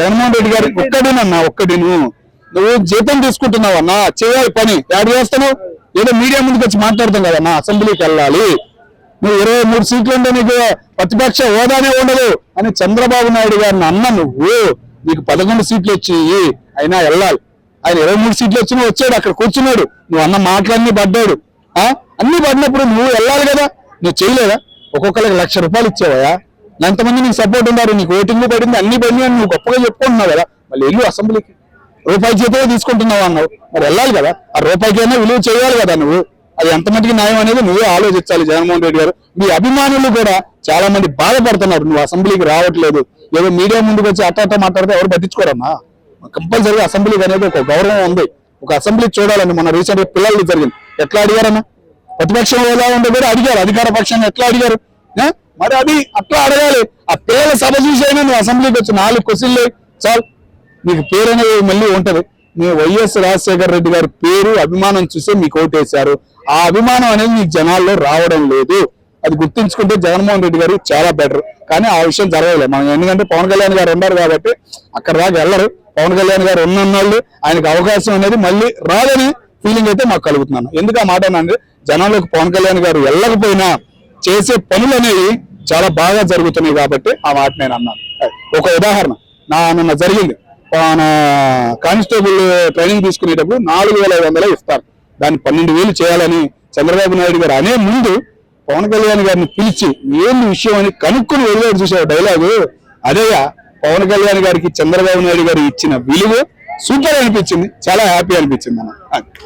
జగన్మోహన్ రెడ్డి గారు ఒక్కడినన్నా ఒక్కడేను. నువ్వు నువ్వు జీతం తీసుకుంటున్నావన్నా చేయాలి పని. యాడ్ చేస్తాను ఏదో మీడియా ముందుకు వచ్చి మాట్లాడతాం కదన్నా అసెంబ్లీకి వెళ్ళాలి. నువ్వు ఇరవై మూడు సీట్లు ఉంటే నీకు ప్రతిపక్ష హోదానే ఉండదు అని చంద్రబాబు నాయుడు గారిని అన్న నువ్వు నీకు పదకొండు సీట్లు వచ్చాయి. అయినా వెళ్ళాలి. ఆయన ఇరవై మూడు సీట్లు వచ్చినా వచ్చాడు అక్కడ కూర్చున్నాడు. నువ్వు అన్న మాటలన్నీ పడ్డాడు. ఆ? అన్ని పడినప్పుడు నువ్వు వెళ్ళాలి కదా. నువ్వు చేయలేదా? ఒక్కొక్కరికి లక్ష రూపాయలు ఇచ్చావయా ఎంతమంది నీకు సపోర్ట్ ఉన్నారు నీకు ఓటింగ్ పడింది అన్ని పడినాయి అని నువ్వు గొప్పగా చెప్పుకుంటున్నావు కదా. మళ్ళీ వెళ్ళు అసెంబ్లీకి రూపాయి చేతే తీసుకుంటున్నావు అన్నావు. మరి వెళ్ళాలి కదా. ఆ రూపాయికైనా విలువ చేయాలి కదా నువ్వు. అది ఎంత మటుకు న్యాయం అనేది నువ్వే ఆలోచించాలి జగన్మోహన్ రెడ్డి గారు. మీ అభిమానులు కూడా చాలా మంది బాధపడుతున్నారు. నువ్వు అసెంబ్లీకి రావట్లేదు. ఏదో మీడియా ముందుకు వచ్చి అట్ట అట్ట మాట్లాడితే ఎవరు పట్టించుకోరమ్మా? కంపల్సరీగా అసెంబ్లీకి అనేది ఒక గౌరవం ఉంది. ఒక అసెంబ్లీ చూడాలని మన రీసెంట్గా పిల్లలు జరిగింది. ఎట్లా అడిగారన్నా ప్రతిపక్షం ఎలా ఉందో కూడా అడిగారు. అధికార పక్షాన్ని ఎట్లా అడిగారు? మరి అది అట్లా అడగాలి. ఆ పిల్లల సభ చూసైనా నువ్వు అసెంబ్లీకి వచ్చి నాలుగు క్వశ్చన్లు చాలు. నీకు పేరు అనేది మళ్ళీ ఉంటది. మీ వైఎస్ రాజశేఖర రెడ్డి గారి పేరు అభిమానం చూసే మీకు ఓటేశారు. ఆ అభిమానం అనేది మీకు జనాల్లో రావడం లేదు. అది గుర్తుంచుకుంటే జగన్మోహన్ రెడ్డి గారు చాలా బెటర్ కానీ ఆ విషయం జరగలేదు. మనం ఎందుకంటే పవన్ కళ్యాణ్ గారు ఉన్నారు కాబట్టి అక్కడ దాకా వెళ్ళరు. పవన్ కళ్యాణ్ గారు ఉన్నన్నాళ్ళు ఆయనకు అవకాశం అనేది మళ్ళీ రాదని ఫీలింగ్ అయితే మాకు కలుగుతున్నాను. ఎందుకు ఆ మాట అంటే జనాలకు పవన్ కళ్యాణ్ గారు వెళ్ళకపోయినా చేసే పనులు అనేవి చాలా బాగా జరుగుతున్నాయి కాబట్టి ఆ మాట నేను అన్నాను. ఒక ఉదాహరణ. నా నిన్న జరిగింది. మన కానిస్టేబుల్ ట్రైనింగ్ తీసుకునేటప్పుడు నాలుగు వేల ఐదు వందలు ఇస్తారు. దాన్ని పన్నెండు వేలు చేయాలని చంద్రబాబు నాయుడు గారు అనే ముందు పవన్ కళ్యాణ్ గారిని పిలిచి ఏంది విషయం అని కనుక్కుని వెళ్ళాడు చూసావు డైలాగు అదేగా పవన్ కళ్యాణ్ గారికి చంద్రబాబు నాయుడు గారు ఇచ్చిన విలువ సూపర్ అనిపించింది. చాలా హ్యాపీ అనిపించింది అన్న.